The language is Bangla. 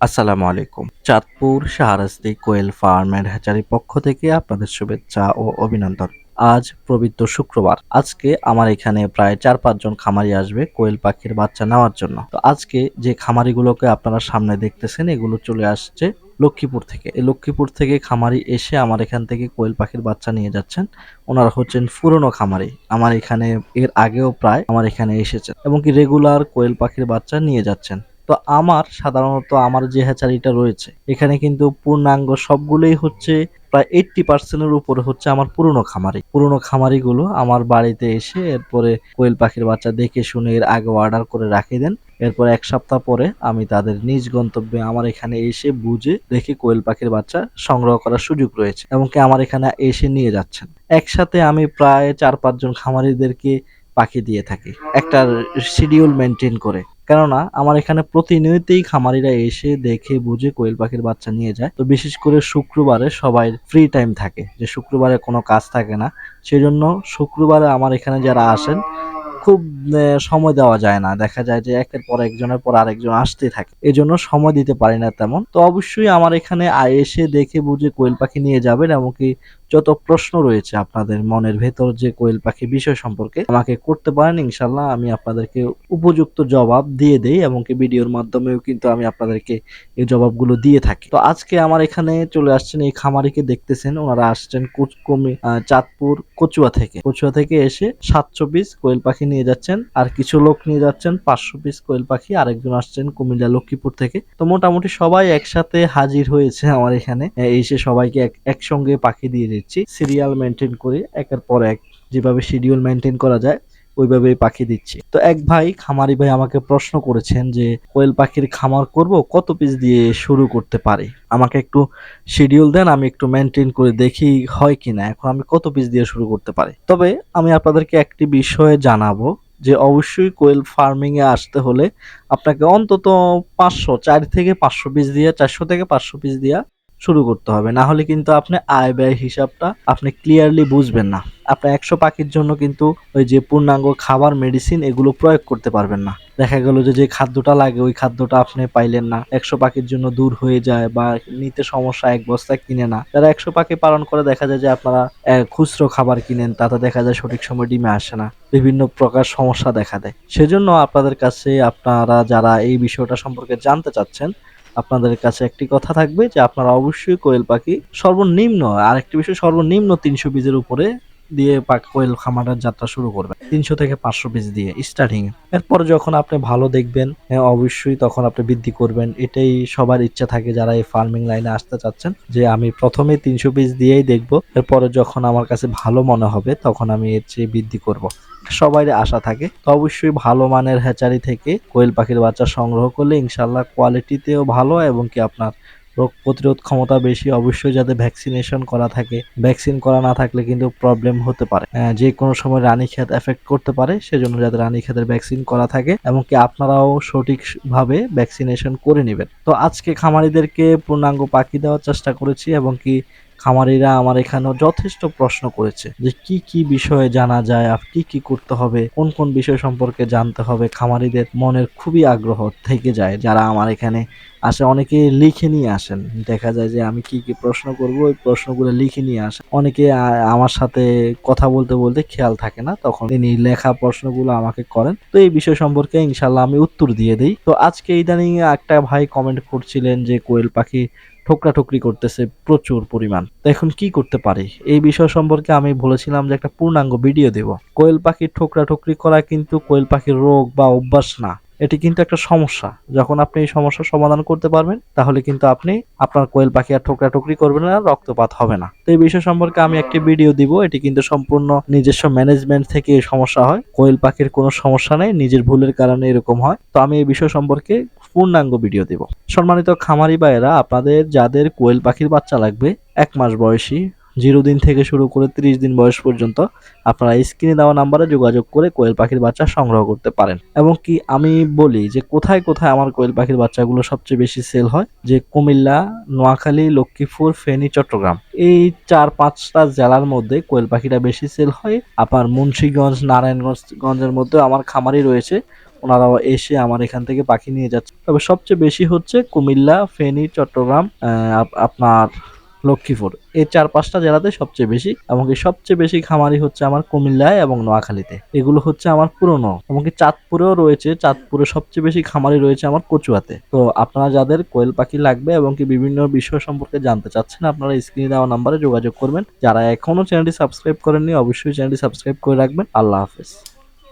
আসসালামু আলাইকুম। Chandpur Shahrasti quail farm and hatchery পক্ষ থেকে আপনাদের শুভেচ্ছা ও অভিনন্দন। আজ পবিত্র শুক্রবার। আজকে আমার এখানে প্রায় চার পাঁচজন খামারি আসবে কোয়েল পাখির বাচ্চা নেওয়ার জন্য। তো আজকে যে খামারিগুলোকে আপনারা সামনে দেখতেছেন, এগুলো চলে আসছে লক্ষ্মীপুর থেকে। এই লক্ষ্মীপুর থেকে খামারি এসে আমার এখান থেকে কোয়েল পাখির বাচ্চা নিয়ে যাচ্ছেন। ওনারা হচ্ছেন পুরনো খামারি। আমার এখানে এর আগেও প্রায় আমার এখানে এসেছেন এবং কি রেগুলার কোয়েল পাখির বাচ্চা নিয়ে যাচ্ছেন। তো আমার সাধারণত আমার যে হ্যাচারিটা রয়েছে, এখানে কিন্তু পূর্ণাঙ্গ সবগুলোই হচ্ছে প্রায় এইটটি পার্সেন্টের উপরে হচ্ছে আমার পুরনো খামারি। পুরনো খামারিগুলো আমার বাড়িতে এসে এরপরে কোয়েল পাখির বাচ্চা দেখে শুনে এর আগে অর্ডার করে রাখে দেন। এরপর এক সপ্তাহ পরে আমি তাদের নিজ গন্তব্যে আমার এখানে এসে বুঝে দেখে কোয়েল পাখির বাচ্চা সংগ্রহ করার সুযোগ রয়েছে এবং এমনকি আমার এখানে এসে নিয়ে যাচ্ছেন। একসাথে আমি প্রায় চার পাঁচজন খামারিদেরকে পাখি দিয়ে থাকি। একটা শিডিউল মেনটেন করে। কেননা আমার এখানে প্রতিনিয়তই খামারিরা এসে দেখে, বুঝে কোয়েল পাখির বাচ্চা নিয়ে যায়। তো বিশেষ করে শুক্রবারে সবাই ফ্রি টাইম থাকে, যে শুক্রবারে কোনো কাজ থাকে না। সেজন্য শুক্রবারে আমার এখানে যারা আসেন, খুব সময় দেওয়া যায় না। দেখা যায় যে একের পর একজনের পর আরেকজন আসতে থাকে। এই জন্য সময় দিতে পারি না তেমন। তো অবশ্যই আমার এখানে এসে দেখে, বুঝে কোয়েল পাখি নিয়ে যাবেন, এমনকি যত প্রশ্ন রয়েছে আপনাদের মনের ভেতর যে কোয়েল পাখি বিষয় সম্পর্কে, আমাকে করতে পারেন ইনশাল্লাহ আমি আপনাদেরকে উপযুক্ত জবাব দিয়ে দেই এমনকি ভিডিওর মাধ্যমেও কিন্তু আমি আপনাদেরকে এই জবাবগুলো দিয়ে থাকি। তো আজকে আমার এখানে চলে আসছেন এই খামারিকে দেখতেছেন, ওনারা আসছেন কুচকমি চাঁদপুর, কচুয়া থেকে। কচুয়া থেকে এসে সাতশো পিস কোয়েল পাখি নিয়ে যাচ্ছেন, আর কিছু লোক নিয়ে যাচ্ছেন পাঁচশো পিস কোয়েল পাখি, আরেকজন আসছেন কুমিল্লা লক্ষ্মীপুর থেকে। তো মোটামুটি সবাই একসাথে হাজির হয়েছে আমার এখানে, এসে সবাইকে এক- একসঙ্গে পাখি দিয়ে দিচ্ছি সিরিয়াল মেনটেন করে একের পর এক যেভাবে শিডিউল মেনটেন করা যায়, ওইভাবেই পাখি দিচ্ছি। তো এক ভাই, খামারি ভাই আমাকে প্রশ্ন করেছেন যে, কোয়েল পাখির খামার করব, কত পিস দিয়ে শুরু করতে পারি? আমাকে একটু শিডিউল দেন, আমি একটু মেনটেন করে দেখি হয় কিনা, এখন আমি কত পিস দিয়ে শুরু করতে পারি? তবে আমি আপনাদেরকে একটি বিষয়ে জানাব যে, অবশ্যই কোয়েল ফার্মিং এ আসতে হলে আপনাকে অন্তত পাঁচশো, চার থেকে পাঁচশো পিস দিয়ে, চারশো থেকে পাঁচশো পিস দিয়ে শুরু করতে হবে। না হলে কিন্তু আপনি আয় ব্যয় হিসাবটা আপনি ক্লিয়ারলি বুঝবেন না। আপনি একশো পাখির জন্য কিন্তু ওই যে পূর্ণাঙ্গ খাবার মেডিসিন এগুলো প্রয়োগ করতে পারবেন না। দেখা গেল যে যে খাদ্যটা লাগে, ওই খাদ্যটা আপনি পাইলেন না। একশো পাখির জন্য দূর হয়ে যায় বা নিতে সমস্যা এক বস্তা কিনে না। যারা একশো পাখি পালন করে, দেখা যায় যে আপনারা খুচরো খাবার কিনেন, তাতে দেখা যায় সঠিক সময় ডিমে আসে না। বিভিন্ন প্রকার সমস্যা দেখা দেয়। সেজন্য আপনাদের কাছে আপনারা যারা এই বিষয়টা সম্পর্কে জানতে চাচ্ছেন আপনাদের কাছে একটি কথা থাকবে যে আপনারা অবশ্যই কোয়েল পাখি সর্বনিম্ন আর একটি বিষয়, সর্বনিম্ন তিনশো বীজের উপরে দিয়ে কোয়েল খামারের যাত্রা শুরু করবেন। তিনশো থেকে পাঁচশো পিস দিয়ে স্টার্টিং এরপর যখন আপনি ভালো দেখবেন হ্যাঁ, অবশ্যই তখন আপনি বৃদ্ধি করবেন। এটাই সবার ইচ্ছা থাকে যারা এই ফার্মিং লাইনে আসতে চাচ্ছেন যে আমি প্রথমে তিনশো পিস দিয়েই দেখব। এরপরে যখন আমার কাছে ভালো মনে হবে তখন আমি এর চেয়ে বৃদ্ধি করব। সবাই আশা থাকে। তো অবশ্যই ভালো মানের হ্যাচারি থেকে কোয়েল পাখির বাচ্চা সংগ্রহ করলে ইনশাল্লাহ কোয়ালিটিতেও ভালো এবং কি আপনার রোগ প্রতিরোধ ক্ষমতা বেশি, অবশ্যই যাতে ভ্যাকসিনেশন করা থাকে। ভ্যাকসিন করা না থাকলে কিন্তু প্রবলেম হতে পারে। যে কোনো সময় রানী রানীক্ষেত এফেক্ট করতে পারে, সেজন্য যাতে রানীক্ষেতের ভ্যাকসিন করা থাকে এবং কি আপনারাও সঠিকভাবে ভ্যাকসিনেশন করে নেবেন। তো আজকে খামারিদেরকে পূর্ণাঙ্গ পাখি দেওয়ার চেষ্টা করেছি, এবং কি খামারিরা আমার এখানেও যথেষ্ট প্রশ্ন করেছে যে কি কি বিষয়ে জানা যায় আর কি কি করতে হবে, কোন কোন বিষয় সম্পর্কে জানতে হবে। খামারিদের মনের খুবই আগ্রহ থেকে যায়, যারা আমার এখানে আসে। অনেকে লিখে নিয়ে আসেন। দেখা যায় যে আমি কি কি প্রশ্ন করব, ওই প্রশ্নগুলো লিখে নিয়ে আসেন অনেকে আমার সাথে কথা বলতে বলতে খেয়াল থাকে না, তখন তিনি লেখা প্রশ্নগুলো আমাকে করেন। তো এই বিষয় সম্পর্কে ইনশাল্লাহ আমি উত্তর দিয়ে দিই। তো আজকে ইদানিং একটা ভাই কমেন্ট করছিলেন যে কোয়েল পাখি ঠোকরা ঠুকরি করতেছে প্রচুর পরিমাণ। তো এখন কি করতে পারি? এই বিষয় সম্পর্কে আমি বলেছিলাম যে একটা পূর্ণাঙ্গ ভিডিও দেব। কোয়েল পাখির ঠোকরা ঠুকরি করা কিন্তু কোয়েল পাখির রোগ বা অভ্যাস না। এটি কিন্তু একটা সমস্যা। যখন আপনি এই সমস্যার সমাধান করতে পারবেন, তাহলে কিন্তু আপনি আপনার কোয়েল পাখি আর ঠোকরা ঠুকরি করবেন না, রক্তপাত হবে না। তো এই বিষয় সম্পর্কে আমি একটি ভিডিও দিব। এটি কিন্তু সম্পূর্ণ নিজস্ব ম্যানেজমেন্ট থেকে সমস্যা হয়। কোয়েল পাখির কোনো সমস্যা নেই, নিজের ভুলের কারণে এরকম হয়। তো আমি এই বিষয় সম্পর্কে পূর্ণাঙ্গ ভিডিও দেব। সম্মানিত খামারি ভাইয়েরা, আপনাদের যাদের কোয়েল পাখির বাচ্চা লাগবে, এক মাস বয়সী, জিরো দিন থেকে শুরু করে ত্রিশ দিন বয়স পর্যন্ত, আপনারা স্ক্রিনে দেওয়া নাম্বারে যোগাযোগ করে কোয়েল পাখির বাচ্চা সংগ্রহ করতে পারেন। এবং কি আমি বলি যে, কোথায় কোথায় আমার কোয়েল পাখির বাচ্চাগুলো সবচেয়ে বেশি সেল হয়? যে কুমিল্লা, নোয়াখালী, লক্ষ্মীপুর, ফেনী, চট্টগ্রাম। এই চার পাঁচটা জেলার মধ্যে কোয়েল পাখিটা বেশি সেল হয়। আপনার মুন্সিগঞ্জ, নারায়ণগঞ্জ, গঞ্জের মধ্যে আমার খামারই রয়েছে। ওনারাও এসে আমার এখান থেকে পাখি নিয়ে যাচ্ছে। তবে সবচেয়ে বেশি হচ্ছে কুমিল্লা, ফেনী, চট্টগ্রাম আপ- আপনার লক্ষ্মীপুর। এই চার পাঁচটা জেলাতে সবচেয়ে বেশি এমনকি সবচেয়ে বেশি খামারি হচ্ছে আমার কুমিল্লায় এবং নোয়াখালীতে। এগুলো হচ্ছে আমার পুরনো। এমনকি চাঁদপুরেও রয়েছে। চাঁদপুরে সবচেয়ে বেশি খামারি রয়েছে আমার কচুয়াতে। তো আপনারা যাদের কোয়েল পাখি লাগবে এবং কি বিভিন্ন বিষয় সম্পর্কে জানতে চাচ্ছেন, আপনারা স্ক্রিনে দেওয়া নাম্বারে যোগাযোগ করবেন। যারা এখনও চ্যানেলটি সাবস্ক্রাইব করেননি, অবশ্যই চ্যানেলটি সাবস্ক্রাইব করে রাখবেন। আল্লাহ হাফেজ।